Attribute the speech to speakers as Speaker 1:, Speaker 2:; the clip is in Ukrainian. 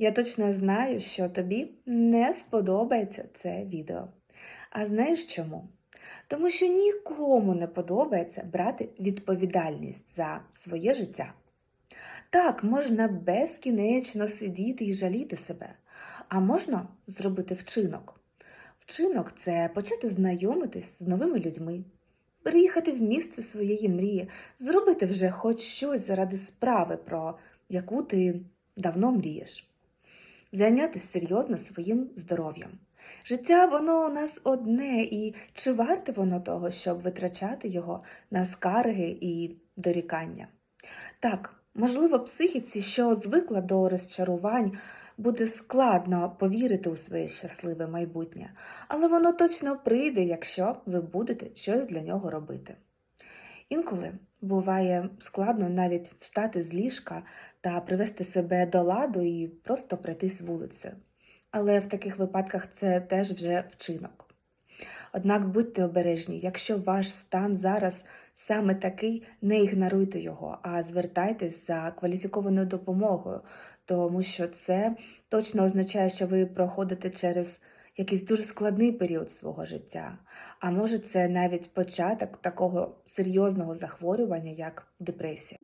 Speaker 1: Я точно знаю, що тобі не сподобається це відео. А знаєш чому? Тому що нікому не подобається брати відповідальність за своє життя. Так, можна безкінечно сидіти і жаліти себе, а можна зробити вчинок. Вчинок це почати знайомитись з новими людьми, приїхати в місце своєї мрії, зробити вже хоч щось заради справи, про яку ти давно мрієш. Зайнятися серйозно своїм здоров'ям. Життя воно у нас одне, і чи варте воно того, щоб витрачати його на скарги і дорікання? Так, можливо, психіці, що звикла до розчарувань, буде складно повірити у своє щасливе майбутнє, але воно точно прийде, якщо ви будете щось для нього робити. Інколи буває складно навіть встати з ліжка та привести себе до ладу і просто пройтись вулицею. Але в таких випадках це теж вже вчинок. Однак будьте обережні, якщо ваш стан зараз саме такий, не ігноруйте його, а звертайтесь за кваліфікованою допомогою, тому що це точно означає, що ви проходите через якийсь дуже складний період свого життя. А може, це навіть початок такого серйозного захворювання, як депресія.